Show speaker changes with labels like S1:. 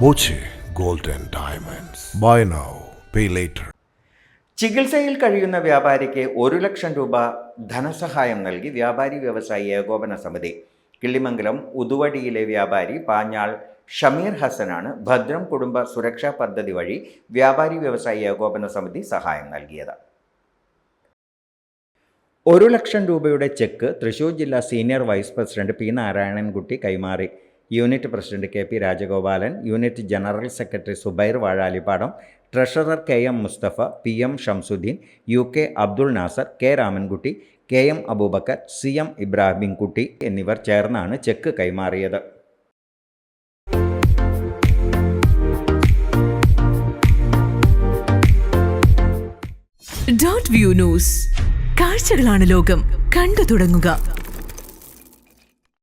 S1: Boche gold and Diamonds. Buy now, pay later.
S2: ചികിത്സയിൽ കഴിയുന്ന വ്യാപാരിക്ക് ഒരു ലക്ഷം രൂപ ധനസഹായം നൽകി വ്യാപാരി വ്യവസായി ഏകോപന സമിതി കിള്ളിമംഗലം ഉതുവടിയിലെ വ്യാപാരി പാഞ്ഞാൾ ഷമീർ ഹസനാണ് ഭദ്രം കുടുംബ സുരക്ഷാ പദ്ധതി വഴി വ്യാപാരി വ്യവസായി ഏകോപന സമിതി സഹായം നൽകിയത് ഒരു ലക്ഷം രൂപയുടെ ചെക്ക് തൃശൂർ ജില്ലാ senior vice president P Narayanankutty കൈമാറി unit president K P Rajagopalan unit general secretary Zubair Vazhalippadam treasurer K M Mustafa P M Shamsuddin U K Abdul Nasar K Ramankutty K M Abubakar C M Ibrahimkutty എന്നിവർ ചേർന്നാണ് cheque കൈമാറിയത്.
S3: Dot view news. കാഴ്ചകളാണ് ലോകം. കണ്ടു തുടങ്ങുക.